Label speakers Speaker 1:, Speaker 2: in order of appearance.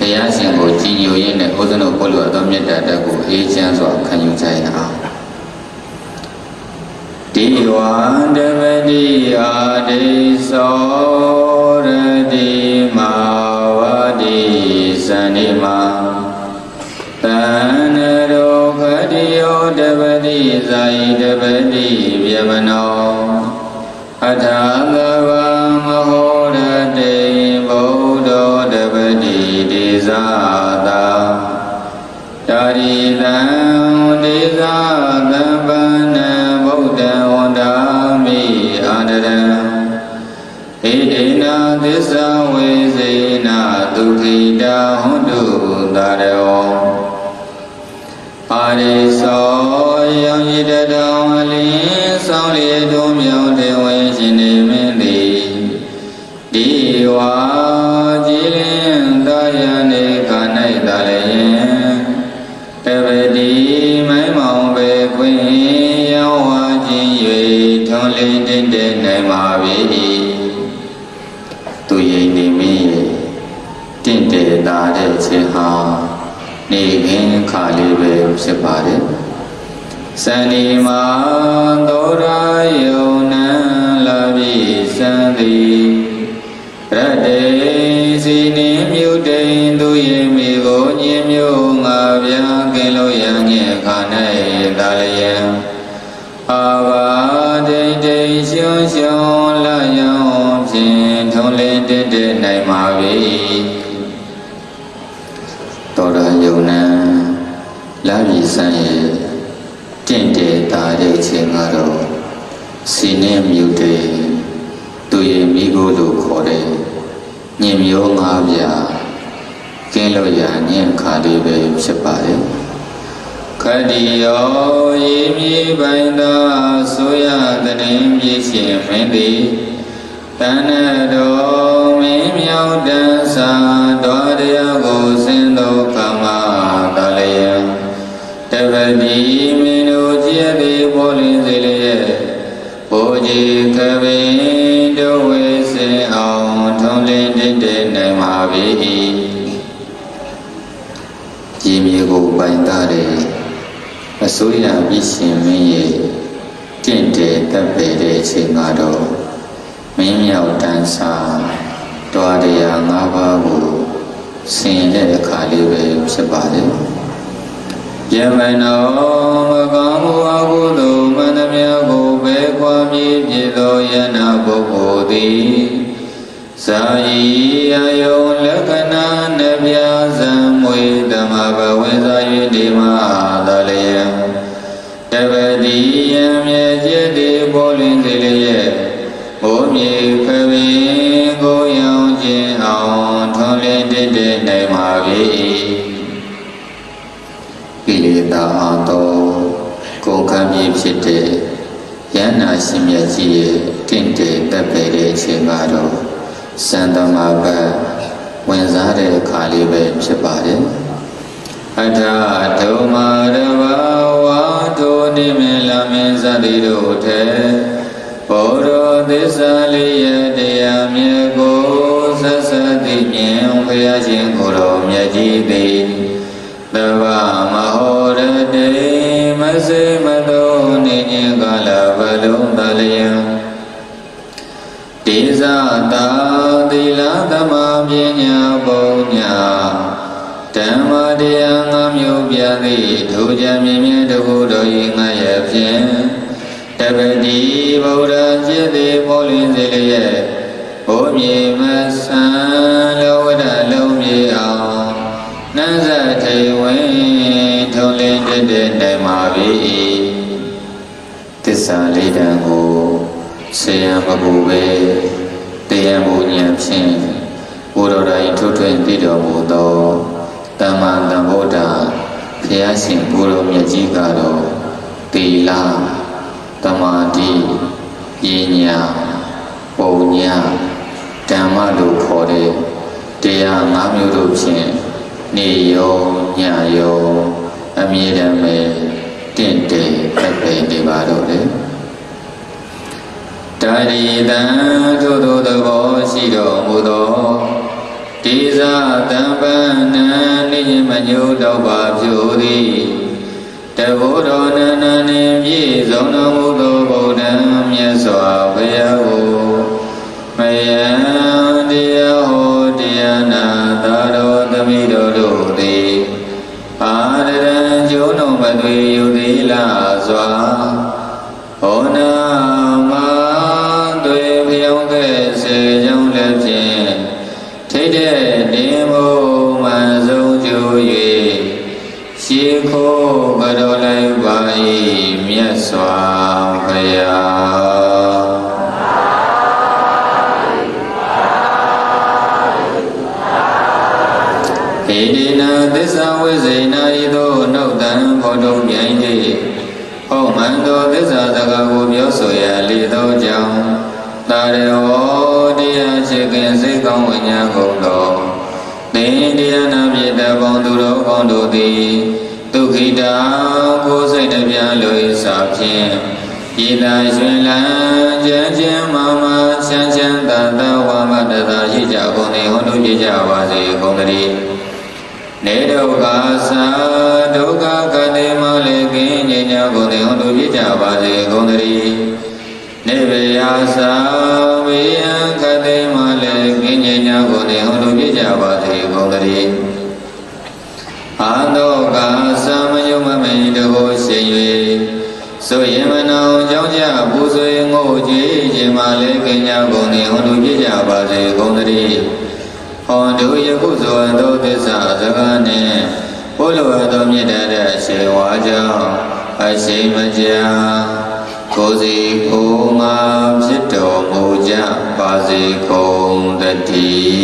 Speaker 1: ဘုရားရှင်ကိုကြည်ညိုရင်းနဲ့ဥဒ္ဒနုပုလို့သောမေတ္တာတက်ကိုအေးချမ်းစွာခံယူကြရအောင်ဒီဝံတပတိအာဒိသောရတိမာဝတိဇန္ဒီမာတန္နရောခတိယောတပတိဇာယိတပတိဗျမနောအထာသ သစ္စာဝေစေနာဒုက္ခိတာဟွန်တုတာရောပါရိသောယောယိတတောအလင်းဆောင်လေထုံးမြောင်တေဝေရှင်နေမင်းသည်ဒီဝါကြည်လင်းသာယနေခါ၌သာလျင်တပတိမိုင်းမောင်ပဲခွင်ရောဝါခြင်း၍ထုံးလင်းတင့်တဲ့နိုင်ပါ၏ ခင်းခါလေးပဲဖြစ်ပါတယ်စန္ဒီမာသောရာယုံနံလာပြီစံသည်ရတ္တေစီနေမြုတိန်သူရေမိကိုညင်မျိုးငါဗျာကင်လို့ရငဲ့ခါ၌တာလျံအာဘာဒိဋ္ဌိရှုံရှုံလာယံဖြင့်ထုံးလင်းတည်တည်နိုင်ပါ၏တော်ရယုံနံ လာပြီစံရဲ့တင့်တယ်တာတဲ့ခြင်းကတော့စီနေမြုတေသူရဲ့မိကိုလို့ခေါ်တဲ့ညင်မျိုးငါးပြာကင်းလို့ရညင်ခါလေးပဲဖြစ်ပါတယ်ခတိယောရေမြေပိုင်သာဆိုရတဲ့ပြည့်ရှင်မင်းသည်တဏ္ဍတော်မင်းမြောက်တန်စာ တပတိမင်းတို့ကြည်သည်ပေါ်လင်းစေလျက်ဘိုးကြီးကပင်တို့ဝေစင်အောင်ထုံးလင်းတည်တည်နိုင်ပါ၏ကြည်မြေကိုပိုင်သားတဲ့အစိုးရပြည်ရှင်မင်းရဲ့တင့်တယ်တပ်ပေတဲ့အချိန်ကတော့မင်းမြောက်တန်းစာတွားတရား၅ပါးကိုဆင်တဲ့အခါလေးပဲဖြစ်ပါတ ယ်ယမနောမကောင်းမှုအကုသိုလ်မန္တမြတ်ကိုပဲခွာမြည်ပြသောယနာပုဂ္ဂိုလ်သည်ဇာယီအယုံလက္ခဏာနှပြဇံမွေဓမ္မဘဝင်စား၍ဒီမှာသာလျံတပတိယံမြဲကျက်တိပေါ်လင်းစေလျက်မိုးမြေခပင်ကိုရောင်ခြင်းအောင်ထွန်လင်းတည်တည်နိုင်ပါ၏ ကိလေသာအတော်ကုန်ခံမြည်ဖြစ်တဲ့ယန္နာရှင်မြတ်ကြီးရဲ့တင့်တယ်တပ်ပေတဲ့အချိန်ကတော့စံတမဘတ်ဝင်စားတဲ့အခါလေးပဲဖြစ်ပါတယ်အထာဒုမာရဘဝါထိုနိမေလမင်းဇတိတို့ထဲဘောရောသစ္စာလေး ဓမ္မတရားငါမျိုးပြသည်ထိုကြမြင်မြင်တခုတော်ဤငါရဲ့ဖြင့်တပတိဗုဒ္ဓจิตတိပေါ်လင်းစေလျက်ဘုံမြေမဆံလောဝဒလုံးမြေအောင်နန်းစထေဝင်ထုံးလင်းတည်တည်နိုင်ပါ၏သစ္စာလေးတန်ကိုဆေယံမပူပဲတရားမူဉာဏ်ဖြင့်ဘုရောတိုင်းထွထွင်တည်တော်မူသော တမ္မာတံဗုဒ္ဓဘုရားရှင်ဘုရောမြတ်ကြီးကတော့တီလာတမာတိပညာပုံညာဓမ္မလို့ခေါ်တဲ့တရား၅မျိုးတို့ဖြင့်နေရောညရောအမြဲတမ်းပဲတင့်တယ်တက်ပဲနေပါတော့တယ်တာရီတံထို့သောသဘောရှိတော်မူသောဒီဇာ တံပံနမညုတော့ပါဖြူသည်တဘုရောနန္ဒနှင့်ပြည့်စုံတော်မူသောဗုဒ္ဓံမြတ်စွာ ရှေးခိုးကတော်လိုက်ပါ၏မြတ်စွာဘုရားဣတိနာသစ္စာဝိဇေနာဤသို့နှုတ်တံဘောတုံမြိုင်၏ဟောမှန်သောသစ္စာစကားကိုပြောဆိုရလေသောကြောင့်တာရဟောတရားရှိခင်စိတ်ကောင်းဝိညာဉ်ကုန်သောသင်တရားနာပြည့်တဲ့ပေါင်းသူတော်ကောင်းတို့သည် ဒုက္ခိတာကိုယ်စိတ်နှပြလို၏စာဖြင့်ဤသာရှင်လန်းကြံကြံမမချမ်းချမ်းသာသာဝါမတသာရှိကြကုန်သည်ဟောတို့ကြကြပါစေကုန်သတည်းနေဒုက္ခသာဒုက္ခကတိမလေးကင်းငြိမ်းချမ်းကုန်သည်ဟောတို့ပြကြပါစေကုန်သတည်းနေဗေယသာဝေယံကတိမလေးကင်းငြိမ်းချမ်းကုန်သည်ဟောတို့ပြကြပါစေကုန်သတည်းအာသော ဆွေငိုကြည်ခြင်းမလေးကင်းကြကုန်သည်ဟောတို့ပြကြပါစေကုန်သတည်းဟောတို့ယခုဇောသောသစ္စာစကားနှင့်ဘုလိုအပ်သောမြတ်တဲ့အရှင်ဝါကြောင့်အရှိန်မကြာကိုယ်စီကိုယ်မှာဖြစ်တော်မူကြပါစေကုန်တည်း